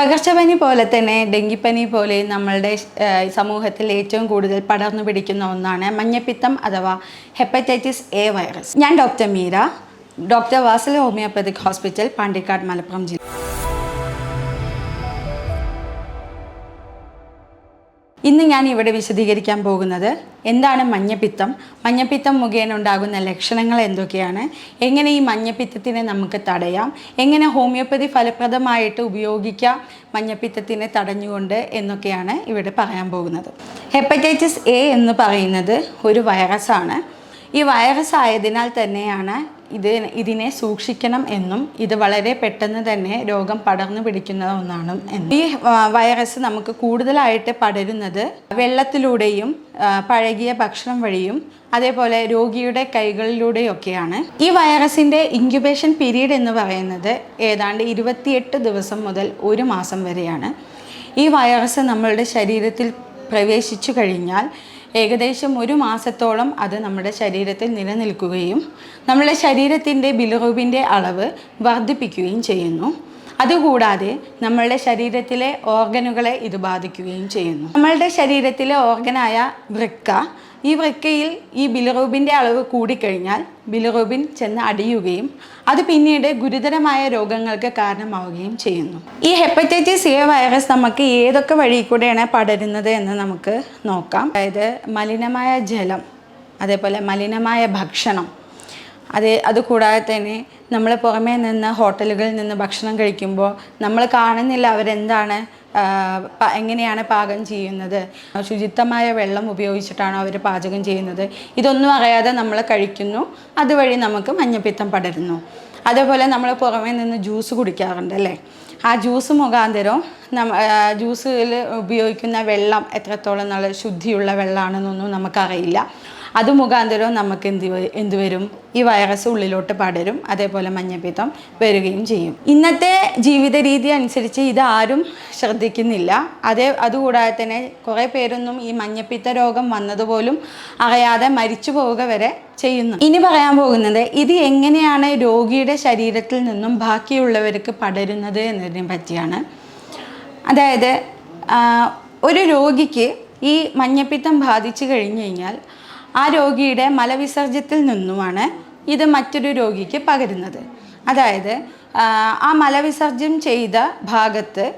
പകർച്ചപ്പനി പോലെ തന്നെ ഡെങ്കിപ്പനി പോലെ നമ്മളുടെ സമൂഹത്തിൽ ഏറ്റവും കൂടുതൽ പടർന്നു പിടിക്കുന്ന ഒന്നാണ് മഞ്ഞപ്പിത്തം അഥവാ ഹെപ്പറ്റൈറ്റിസ് എ വൈറസ്. ഞാൻ ഡോക്ടർ മീര ഡോക്ടർ വാസല ഹോമിയോപ്പതിക് ഹോസ്പിറ്റൽ പാണ്ടിക്കാട് മലപ്പുറം ജില്ല. ഇന്ന് ഞാൻ ഇവിടെ വിശദീകരിക്കാൻ പോകുന്നത് എന്താണ് മഞ്ഞപ്പിത്തം? മഞ്ഞപ്പിത്തം മുഖേന ഉണ്ടാകുന്ന ലക്ഷണങ്ങൾ എന്തൊക്കെയാണ്? എങ്ങനെ ഈ മഞ്ഞപ്പിത്തത്തിനെ നമുക്ക് തടയാം? എങ്ങനെ ഹോമിയോപ്പതി ഫലപ്രദമായിട്ട് ഉപയോഗിക്കാം മഞ്ഞപ്പിത്തത്തിനെ തടഞ്ഞുകൊണ്ട് എന്നൊക്കെയാണ് ഇവിടെ പറയാൻ പോകുന്നത്. ഹെപ്പറ്റൈറ്റിസ് എ എന്ന് പറയുന്നത് ഒരു വൈറസാണ് ഈ വൈറസ് ആയതിനാൽ തന്നെയാണ് ഇത് ഇതിനെ സൂക്ഷിക്കണം എന്നും ഇത് വളരെ പെട്ടെന്ന് തന്നെ രോഗം പടർന്നു പിടിക്കുന്ന ഒന്നാണ് ഈ വൈറസ് നമുക്ക് കൂടുതലായിട്ട് പടരുന്നത് വെള്ളത്തിലൂടെയും പഴകിയ ഭക്ഷണം വഴിയും അതേപോലെ രോഗിയുടെ കൈകളിലൂടെയൊക്കെയാണ്. ഈ വൈറസിന്റെ ഇൻക്യുബേഷൻ പീരീഡ് എന്ന് പറയുന്നത് ഏതാണ്ട് ഇരുപത്തിയെട്ട് ദിവസം മുതൽ ഒരു മാസം വരെയാണ്. ഈ വൈറസ് നമ്മളുടെ ശരീരത്തിൽ പ്രവേശിച്ചു കഴിഞ്ഞാൽ ഏകദേശം ഒരു മാസത്തോളം അത് നമ്മുടെ ശരീരത്തിൽ നിലനിൽക്കുകയും നമ്മുടെ ശരീരത്തിന്റെ ബിലിറൂബിന്റെ അളവ് വർദ്ധിപ്പിക്കുകയും ചെയ്യുന്നു. അതുകൂടാതെ നമ്മളുടെ ശരീരത്തിലെ ഓർഗനുകളെ ഇത് ബാധിക്കുകയും ചെയ്യുന്നു. നമ്മളുടെ ശരീരത്തിലെ ഓർഗനായ വൃക്ക ഈ വൃക്കയിൽ ഈ ബിലറൂബിന്റെ അളവ് കൂടിക്കഴിഞ്ഞാൽ ബിലറൂബിൻ ചെന്ന് അടിയുകയും അത് പിന്നീട് ഗുരുതരമായ രോഗങ്ങൾക്ക് കാരണമാവുകയും ചെയ്യുന്നു. ഈ ഹെപ്പറ്റൈറ്റിസ് എ വൈറസ് നമുക്ക് ഏതൊക്കെ വഴി കൂടെയാണ് പടരുന്നത് എന്ന് നമുക്ക് നോക്കാം. അതായത് മലിനമായ ജലം അതേപോലെ മലിനമായ ഭക്ഷണം അത് അതുകൂടാതെ തന്നെ നമ്മൾ പുറമേ നിന്ന് ഹോട്ടലുകളിൽ നിന്ന് ഭക്ഷണം കഴിക്കുമ്പോൾ നമ്മൾ കാണുന്നില്ല അവരെന്താണ് എങ്ങനെയാണ് പാകം ചെയ്യുന്നത്. ശുചിത്വമായ വെള്ളം ഉപയോഗിച്ചിട്ടാണോ അവർ പാചകം ചെയ്യുന്നത്. ഇതൊന്നും അറിയാതെ നമ്മൾ കഴിക്കുന്നു. അതുവഴി നമുക്ക് മഞ്ഞപ്പിത്തം പടരുന്നു. അതേപോലെ നമ്മൾ പുറമേ നിന്ന് ജ്യൂസ് കുടിക്കാറുണ്ട് അല്ലേ? ആ ജ്യൂസ് മുഖാന്തരം നമ്മ ജ്യൂസിൽ ഉപയോഗിക്കുന്ന വെള്ളം എത്രത്തോളം നല്ല ശുദ്ധിയുള്ള വെള്ളമാണെന്നൊന്നും നമുക്കറിയില്ല. അത് മുഖാന്തരം നമുക്ക് എന്ത് എന്ത് വരും? ഈ വൈറസ് ഉള്ളിലോട്ട് പടരും അതേപോലെ മഞ്ഞപ്പിത്തം വരികയും ചെയ്യും. ഇന്നത്തെ ജീവിത രീതി അനുസരിച്ച് ഇത് ആരും ശ്രദ്ധിക്കുന്നില്ല. അതേ അതുകൂടാതെ തന്നെ കുറേ പേരൊന്നും ഈ മഞ്ഞപ്പിത്ത രോഗം വന്നതുപോലും അറിയാതെ മരിച്ചു പോവുക വരെ ചെയ്യുന്നു. ഇനി പറയാൻ പോകുന്നത് ഇത് എങ്ങനെയാണ് രോഗിയുടെ ശരീരത്തിൽ നിന്നും ബാക്കിയുള്ളവർക്ക് പടരുന്നത് എന്നതിനെ പറ്റിയാണ്. അതായത് ഒരു രോഗിക്ക് ഈ മഞ്ഞപ്പിത്തം ബാധിച്ചു കഴിഞ്ഞു കഴിഞ്ഞാൽ ആ രോഗിയുടെ മലവിസർജ്യത്തിൽ നിന്നുമാണ് ഇത് മറ്റൊരു രോഗിക്ക് പകരുന്നത്. അതായത് ആ, മലവിസർജ്യം ചെയ്ത ഭാഗത്ത്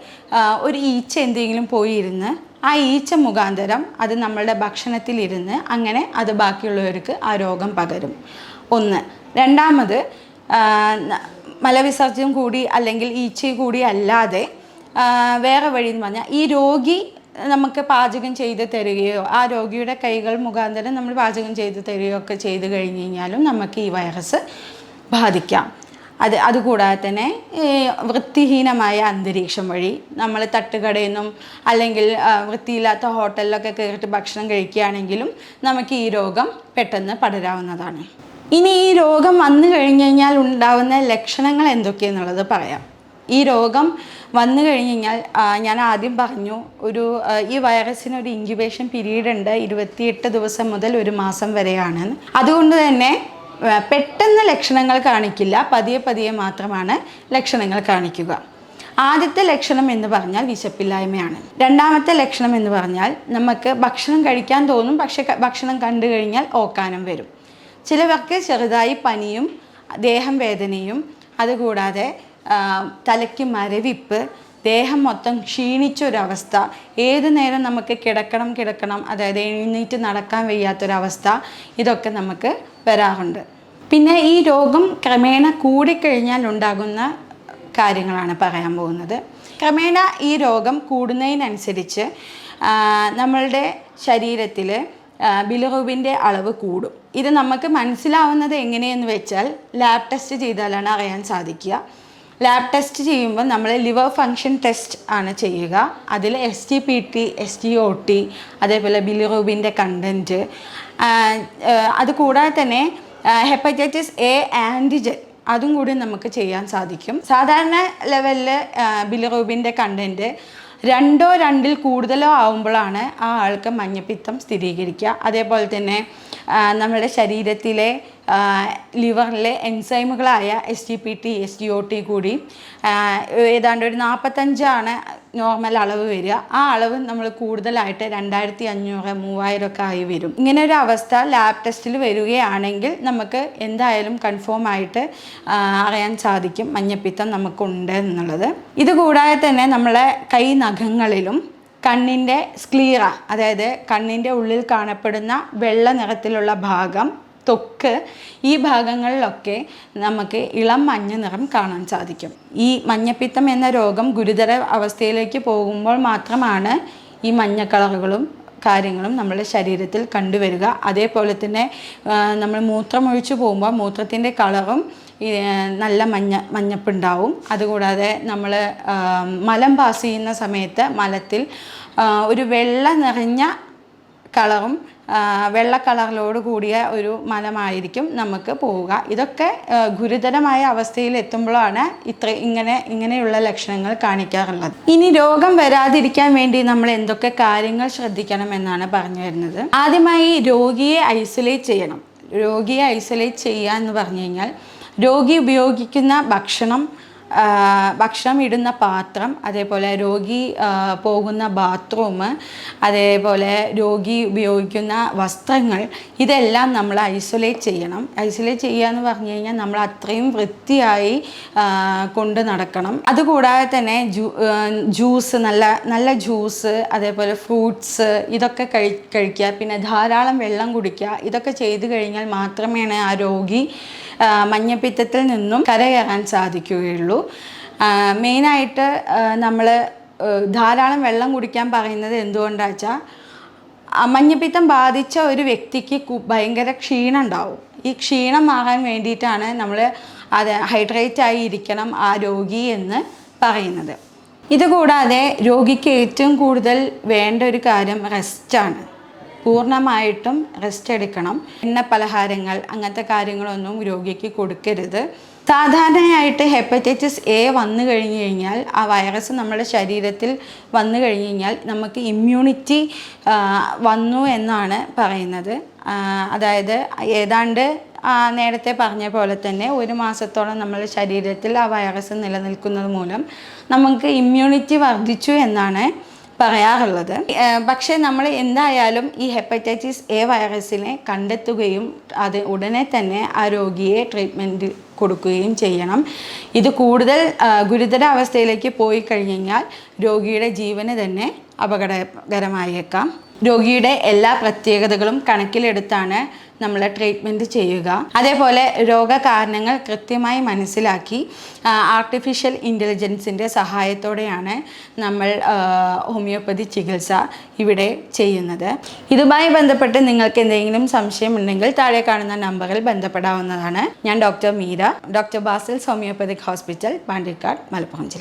ഒരു ഈച്ച എന്തെങ്കിലും പോയിരുന്ന് ആ ഈച്ച മുഖാന്തരം അത് നമ്മളുടെ ഭക്ഷണത്തിലിരുന്ന് അങ്ങനെ അത് ബാക്കിയുള്ളവർക്ക് ആ രോഗം പകരും. ഒന്ന്. രണ്ടാമത് മലവിസർജ്യം കൂടി അല്ലെങ്കിൽ ഈച്ച കൂടി അല്ലാതെ വേറെ വഴി എന്ന് പറഞ്ഞാൽ ഈ രോഗി നമുക്ക് പാചകം ചെയ്ത് തരികയോ ആ രോഗിയുടെ കൈകൾ മുഖാന്തരം നമ്മൾ പാചകം ചെയ്ത് തരികയോ ഒക്കെ ചെയ്ത് കഴിഞ്ഞ് കഴിഞ്ഞാലും നമുക്ക് ഈ വൈറസ് ബാധിക്കാം. അത് അതുകൂടാതെ തന്നെ വൃത്തിഹീനമായ അന്തരീക്ഷം വഴി നമ്മൾ തട്ടുകടയിൽ നിന്നും അല്ലെങ്കിൽ വൃത്തിയില്ലാത്ത ഹോട്ടലിലൊക്കെ കയറിയിട്ട് ഭക്ഷണം കഴിക്കുകയാണെങ്കിലും നമുക്ക് ഈ രോഗം പെട്ടെന്ന് പടരാവുന്നതാണ്. ഇനി ഈ രോഗം വന്നു കഴിഞ്ഞു കഴിഞ്ഞാൽ ഉണ്ടാകുന്ന ലക്ഷണങ്ങൾ എന്തൊക്കെയെന്നുള്ളത് പറയാം. ഈ രോഗം വന്നു കഴിഞ്ഞ് കഴിഞ്ഞാൽ ഞാൻ ആദ്യം പറഞ്ഞു ഒരു ഈ വൈറസിന് ഒരു ഇൻക്യുബേഷൻ പീരീഡ് ഉണ്ട് ഇരുപത്തിയെട്ട് ദിവസം മുതൽ ഒരു മാസം വരെയാണ്. അതുകൊണ്ട് തന്നെ പെട്ടെന്ന് ലക്ഷണങ്ങൾ കാണിക്കില്ല പതിയെ പതിയെ മാത്രമാണ് ലക്ഷണങ്ങൾ കാണിക്കുക. ആദ്യത്തെ ലക്ഷണം എന്ന് പറഞ്ഞാൽ വിശപ്പില്ലായ്മയാണ്. രണ്ടാമത്തെ ലക്ഷണം എന്ന് പറഞ്ഞാൽ നമുക്ക് ഭക്ഷണം കഴിക്കാൻ തോന്നും പക്ഷേ ഭക്ഷണം കണ്ടു കഴിഞ്ഞാൽ ഓക്കാനം വരും. ചിലവർക്ക് ചെറുതായി പനിയും ദേഹം വേദനയും അതുകൂടാതെ തലയ്ക്ക് മരവിപ്പ് ദേഹം മൊത്തം ക്ഷീണിച്ചൊരവസ്ഥ ഏത് നേരം നമുക്ക് കിടക്കണം കിടക്കണം അതായത് എഴുന്നേറ്റ് നടക്കാൻ വയ്യാത്തൊരവസ്ഥ ഇതൊക്കെ നമുക്ക് വരാറുണ്ട്. പിന്നെ ഈ രോഗം ക്രമേണ കൂടിക്കഴിഞ്ഞാൽ ഉണ്ടാകുന്ന കാര്യങ്ങളാണ് പറയാൻ പോകുന്നത്. ക്രമേണ ഈ രോഗം കൂടുന്നതിനനുസരിച്ച് നമ്മളുടെ ശരീരത്തിൽ ബിലിറൂബിന്റെ അളവ് കൂടും. ഇത് നമുക്ക് മനസ്സിലാവുന്നത് എങ്ങനെയെന്ന് വെച്ചാൽ ലാബ് ടെസ്റ്റ് ചെയ്താലാണ് അറിയാൻ സാധിക്കുക. ലാബ് ടെസ്റ്റ് ചെയ്യുമ്പോൾ നമ്മൾ ലിവർ ഫങ്ഷൻ ടെസ്റ്റ് ആണ് ചെയ്യുക. അതിൽ S T P T S T O T അതേപോലെ ബിലിറൂബിന്റെ കണ്ടന്റ് അതുകൂടാതെ തന്നെ ഹെപ്പറ്റൈറ്റിസ് എ ആന്റിജൻ അതും കൂടി നമുക്ക് ചെയ്യാൻ സാധിക്കും. സാധാരണ ലെവലിൽ ബിലിറൂബിന്റെ കണ്ടന്റ് രണ്ടോ രണ്ടിൽ കൂടുതലോ ആവുമ്പോഴാണ് ആ ആൾക്ക് മഞ്ഞപ്പിത്തം സ്ഥിരീകരിക്കുക. അതേപോലെ തന്നെ നമ്മുടെ ശരീരത്തിലെ ലിവറിലെ എൻസൈമുകളായ S G P T S G O T കൂടി ഏതാണ്ട് ഒരു നാൽപ്പത്തഞ്ചാണ് നോർമൽ അളവ് വരിക. ആ അളവ് നമ്മൾ കൂടുതലായിട്ട് രണ്ടായിരത്തി അഞ്ഞൂറ് മൂവായിരം ഒക്കെ ആയി വരും. ഇങ്ങനെ ഒരു അവസ്ഥ ലാബ് ടെസ്റ്റിൽ വരികയാണെങ്കിൽ നമുക്ക് എന്തായാലും കൺഫേം ആയിട്ട് അറിയാൻ സാധിക്കും മഞ്ഞപ്പിത്തം നമുക്കുണ്ട് എന്നുള്ളത്. ഇതുകൂടാതെ തന്നെ നമ്മളെ കൈ നഖങ്ങളിലും കണ്ണിന്റെ സ്ക്ലീറ അതായത് കണ്ണിന്റെ ഉള്ളിൽ കാണപ്പെടുന്ന വെള്ള നിറത്തിലുള്ള ഭാഗം ത്വക്ക് ഈ ഭാഗങ്ങളിലൊക്കെ നമുക്ക് ഇളം മഞ്ഞ നിറം കാണാൻ സാധിക്കും. ഈ മഞ്ഞപ്പിത്തം എന്ന രോഗം ഗുരുതര അവസ്ഥയിലേക്ക് പോകുമ്പോൾ മാത്രമാണ് ഈ മഞ്ഞ കളറുകളും കാര്യങ്ങളും നമ്മുടെ ശരീരത്തിൽ കണ്ടുവരിക. അതേപോലെ തന്നെ നമ്മൾ മൂത്രമൊഴിച്ചു പോകുമ്പോൾ മൂത്രത്തിന്റെ കളറും നല്ല മഞ്ഞ മഞ്ഞപ്പുണ്ടാവും. അതുകൂടാതെ നമ്മൾ മലം പാസ് ചെയ്യുന്ന സമയത്ത് മലത്തിൽ ഒരു വെള്ള നിറഞ്ഞ കളറും വെള്ള കളറിലോട് കൂടിയ ഒരു മലമായിരിക്കും നമുക്ക് പോവുക. ഇതൊക്കെ ഗുരുതരമായ അവസ്ഥയിൽ എത്തുമ്പോഴാണ് ഇത്ര ഇങ്ങനെ ഇങ്ങനെയുള്ള ലക്ഷണങ്ങൾ കാണിക്കാറുള്ളത്. ഇനി രോഗം വരാതിരിക്കാൻ വേണ്ടി നമ്മൾ എന്തൊക്കെ കാര്യങ്ങൾ ശ്രദ്ധിക്കണം എന്നാണ് പറഞ്ഞു വരുന്നത്. ആദ്യമായി രോഗിയെ ഐസൊലേറ്റ് ചെയ്യണം. രോഗിയെ ഐസൊലേറ്റ് ചെയ്യുക എന്ന് പറഞ്ഞു കഴിഞ്ഞാൽ രോഗി ഉപയോഗിക്കുന്ന ഭക്ഷണം ഭക്ഷണം ഇടുന്ന പാത്രം അതേപോലെ രോഗി പോകുന്ന ബാത്റൂം അതേപോലെ രോഗി ഉപയോഗിക്കുന്ന വസ്ത്രങ്ങൾ ഇതെല്ലാം നമ്മൾ ഐസൊലേറ്റ് ചെയ്യണം. ഐസൊലേറ്റ് ചെയ്യുക എന്ന് പറഞ്ഞു കഴിഞ്ഞാൽ നമ്മൾ അത്രയും വൃത്തിയായി കൊണ്ട് നടക്കണം. അതുകൂടാതെ തന്നെ ജ്യൂസ് നല്ല നല്ല ജ്യൂസ് അതേപോലെ ഫ്രൂട്ട്സ് ഇതൊക്കെ കഴി കഴിക്കുക. പിന്നെ ധാരാളം വെള്ളം കുടിക്കുക. ഇതൊക്കെ ചെയ്തു കഴിഞ്ഞാൽ മാത്രമേ ആ രോഗി മഞ്ഞപ്പിത്തത്തിൽ നിന്നും കരകയറാൻ സാധിക്കുകയുള്ളൂ. മെയിനായിട്ട് നമ്മൾ ധാരാളം വെള്ളം കുടിക്കാൻ പറയുന്നത് എന്തുകൊണ്ടാണ് വെച്ചാൽ മഞ്ഞപ്പിത്തം ബാധിച്ച ഒരു വ്യക്തിക്ക് ഭയങ്കര ക്ഷീണം ഉണ്ടാവും ഈ ക്ഷീണം മാറാൻ വേണ്ടിയിട്ടാണ് നമ്മൾ അത് ഹൈഡ്രേറ്റ് ആയി ഇരിക്കണം ആ രോഗി എന്ന് പറയുന്നത്. ഇതുകൂടാതെ രോഗിക്ക് ഏറ്റവും കൂടുതൽ വേണ്ട ഒരു കാര്യം റെസ്റ്റാണ്. പൂർണമായിട്ടും റെസ്റ്റ് എടുക്കണം. എണ്ണ പലഹാരങ്ങൾ അങ്ങനത്തെ കാര്യങ്ങളൊന്നും രോഗിക്ക് കൊടുക്കരുത്. സാധാരണയായിട്ട് ഹെപ്പറ്റൈറ്റിസ് എ വന്നു കഴിഞ്ഞു കഴിഞ്ഞാൽ ആ വൈറസ് നമ്മുടെ ശരീരത്തിൽ വന്നു കഴിഞ്ഞു കഴിഞ്ഞാൽ നമുക്ക് ഇമ്മ്യൂണിറ്റി വന്നു എന്നാണ് പറയുന്നത്. അതായത് ഏതാണ്ട് നേരത്തെ പറഞ്ഞ പോലെ തന്നെ ഒരു മാസത്തോളം നമ്മുടെ ശരീരത്തിൽ ആ വൈറസ് നിലനിൽക്കുന്നത് മൂലം നമുക്ക് ഇമ്മ്യൂണിറ്റി വർദ്ധിച്ചു എന്നാണ് പറയാറുള്ളത്. പക്ഷേ നമ്മൾ എന്തായാലും ഈ ഹെപ്പറ്റൈറ്റിസ് എ വൈറസിനെ കണ്ടെത്തുകയും അത് ഉടനെ തന്നെ ആ രോഗിയെ ട്രീറ്റ്മെന്റ് കൊടുക്കുകയും ചെയ്യണം. ഇത് കൂടുതൽ ആ, ഗുരുതര അവസ്ഥയിലേക്ക് പോയി കഴിഞ്ഞാൽ രോഗിയുടെ ജീവന് തന്നെ അപകടകരമായേക്കാം. രോഗിയുടെ എല്ലാ പ്രത്യേകതകളും കണക്കിലെടുത്താണ് നമ്മൾ ട്രീറ്റ്മെന്റ് ചെയ്യുക. അതേപോലെ രോഗകാരണങ്ങൾ കൃത്യമായി മനസ്സിലാക്കി ആർട്ടിഫിഷ്യൽ ഇന്റലിജൻസിന്റെ സഹായത്തോടെയാണ് നമ്മൾ ഹോമിയോപ്പതി ചികിത്സ ഇവിടെ ചെയ്യുന്നത്. ഇതുമായി ബന്ധപ്പെട്ട് നിങ്ങൾക്ക് എന്തെങ്കിലും സംശയം ഉണ്ടെങ്കിൽ താഴെ കാണുന്ന നമ്പറിൽ ബന്ധപ്പെടാവുന്നതാണ്. ഞാൻ doctor Meera doctor Basil's homoeopathic hospital Pandikkad Malappuram ജില്ല.